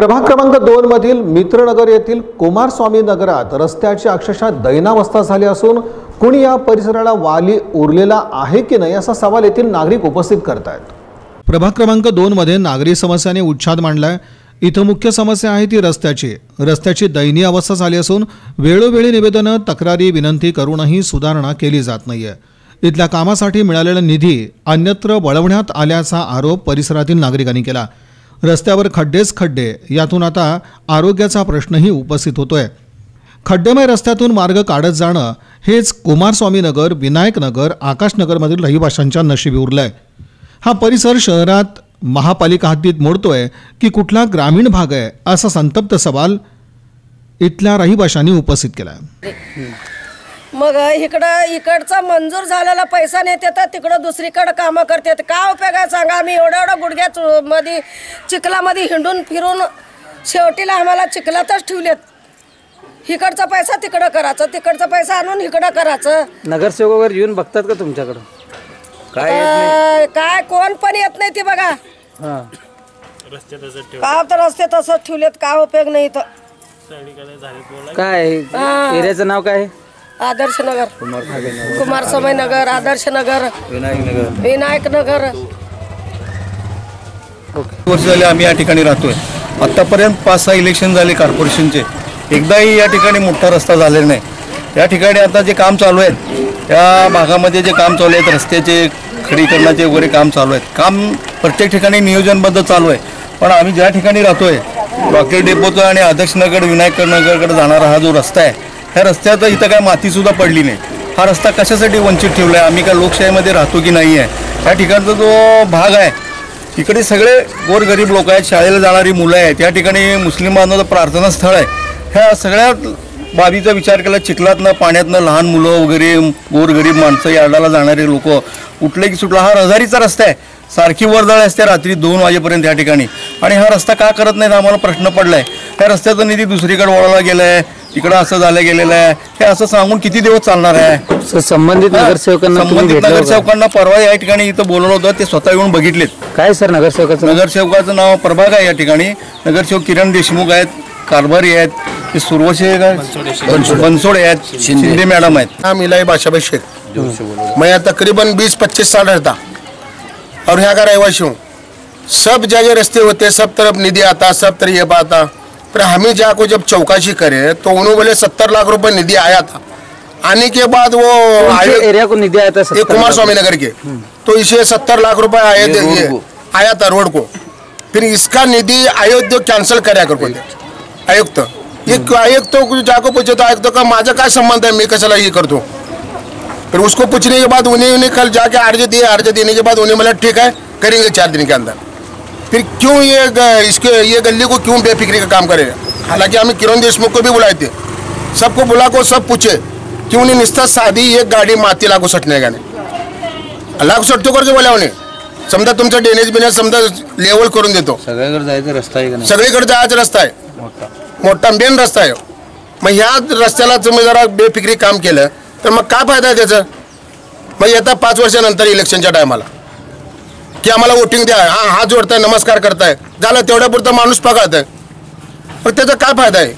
प्रभाग क्रमांक दोन मधील मित्रनगर येथील कुमारस्वामी नगरात रस्त्याची अक्षरशः दैनावस्था झाली असून कुणी या परिसराला वाली उरलेला आहे की नाही असा सवाल येथील नागरिक उपस्थित करतायत. प्रभाग क्रमांक दोन मध्ये नागरी समस्याने उच्छाद मांडलाय. इथं मुख्य समस्या आहे ती रस्त्याची. रस्त्याची दयनीय अवस्था झाली असून वेळोवेळी निवेदनं तक्रारी विनंती करूनही सुधारणा केली जात नाहीये. इथल्या कामासाठी मिळालेला निधी अन्यत्र वळवण्यात आल्याचा आरोप परिसरातील नागरिकांनी केला. रस्त्यावर खड्डेच खड्डे यातून आता आरोग्याचा प्रश्नही उपस्थित होतोय. खड्डेमय रस्त्यातून मार्ग काढत जाणं हेच कुमारस्वामी नगर विनायक नगर आकाशनगरमधील रहिवाशांच्या नशिबी उरलंय. हा परिसर शहरात महापालिका हद्दीत मोडतोय की कुठला ग्रामीण भाग आहे असा संतप्त सवाल इथल्या रहिवाशांनी उपस्थित केला मग इकडं इकडचा मंजूर झालेला पैसा नेते तर तिकडं दुसरीकडं कामं करतात. का उपयोग आहे सांगा आम्ही? एवढं एवढं गुडघ्याच मध्ये चिखलामध्ये हिंडून फिरून शेवटीला आम्हाला चिखलातच ठेवलेत. इकडचा पैसा तिकडं करायचं तिकडचा पैसा आणून इकडं करायचं. नगरसेवक वगैरे येऊन बघतात का तुमच्याकडं? काय काय काय कोण पण येत नाही ती बघा. हां. का तर रस्ते तसंच ठेवलेत का उपयोग नाही तर काय एरियाचं नाव काय? आहे आदर्श नगर. कुमार समय नगर आदर्श नगर. विनायक नगर. नगर वर्ष झाले आम्ही या ठिकाणी राहतोय. आतापर्यंत पाच सहा इलेक्शन झाले कॉर्पोरेशनचे एकदाही या ठिकाणी मोठा रस्ता झालेला नाही. या ठिकाणी आता जे काम चालू आहेत त्या भागामध्ये जे काम चालू आहेत रस्त्याचे खडीकरणाचे वगैरे काम चालू आहेत. काम प्रत्येक ठिकाणी नियोजनबद्ध चालू आहे. पण आम्ही ज्या ठिकाणी राहतोय रॉकेट डेपोचं आणि आदर्शनगर विनायक नगरकडे जाणारा हा जो रस्ता आहे ह्या रस्त्यात इथं काय मातीसुद्धा पडली नाही. हा रस्ता कशासाठी वंचित ठेवला आहे आम्ही काय लोकशाहीमध्ये राहतो की नाही आहे या ठिकाणचा जो भाग आहे इकडे सगळे गोरगरीब लोक आहेत शाळेला जाणारी मुलं आहेत या ठिकाणी मुस्लिम बांधवाचं प्रार्थनास्थळ आहे. ह्या सगळ्या बाबीचा विचार केला चिखलातनं पाण्यातनं लहान मुलं वगैरे गोरगरीब माणसं यार्डाला जाणारे लोक उठले की सुटला हा रजारीचा रस्ता आहे. सारखी वर्दळ असते रात्री दोन वाजेपर्यंत या ठिकाणी. आणि हा रस्ता का करत नाहीत आम्हाला प्रश्न पडला आहे ह्या रस्त्याचा निधी दुसरीकडे वळवला गेला आहे तिकडं असं झालं गेलेलं आहे. हे असं सांगून किती दिवस चालणार आहे? संबंधित नगरसेवकांना संबंधित? नगरसेवकांना परवा या ठिकाणी इथं बोलवलं होतं ते स्वतः येऊन बघितलेत. काय सर नगरसेवकाचं? नगरसेवकाचं नाव प्रभाग आहे या ठिकाणी. नगरसेवक किरण देशमुख आहेत कारभारी आहेत ते सुरवशे बनसोडे. आहेत शिंदे. मॅडम आहेत. नाम इलाई बादशाह शेख मैं यहाँ तकरीबन 20-25 साल रहता. और यहाँ का रहवासी हूँ सब जगह रस्ते होते हैं, सब तरफ निधि आता सब तरह ये बात पर हमें जहाँ को जब चौकाशी करे तो उन्होंने बोले सत्तर लाख रुपए निधि आया था। आने के बाद वो एरिया को निधी आया था ये कुमार? स्वामी नगर के। तो इसे सत्तर लाख रुपए आए थे ये आया था रोड को। फिर इसका निधि आयुक्त कॅन्सल करा कर आयुक्त। ये आयुक्त को जाको पूछे तो आयुक्त का माझा काय संबंध है? मैं कशाला ये करतो? फिर उसको पूछने के बाद उन्हें उन्हें कल जाके अर्ज़ दिए। अर्ज़ देने के बाद उन्हें बोला ठीक है करेंगे चार दिन के अंदर। फिर क्यों ये इसके ये गली को क्यों बेफिक्री का काम करे? हालांकि हमें किरण देशमुख को भी बुलाए थे। सबको बुला को सब पूछे क्यों नहीं निस्ता साधी एक गाडी माती लागू सटणे का नाही? लागू सटतो करतो बोला उन्हें। समजा तुमचं ड्रेनेज बिनेज समजा लेवल करून देतो। सगळ्याकडे जायचं रस्ता आहे का नाही? सगळीकडे जायचा रस्ता आहे। मोठा. मेन रस्ता आहे. मग ह्या रस्त्याला तुम्ही जरा बेफिक्री काम केलं तर मग काय फायदा आहे त्याचं? मग येता पाच वर्षानंतर इलेक्शनच्या टायमाला की आम्हाला वोटिंग द्या. हा हात जोडताय नमस्कार करताय. झालं तेवढ्यापुरतं माणूस माणूस आहे मग त्याचा काय फायदा आहे?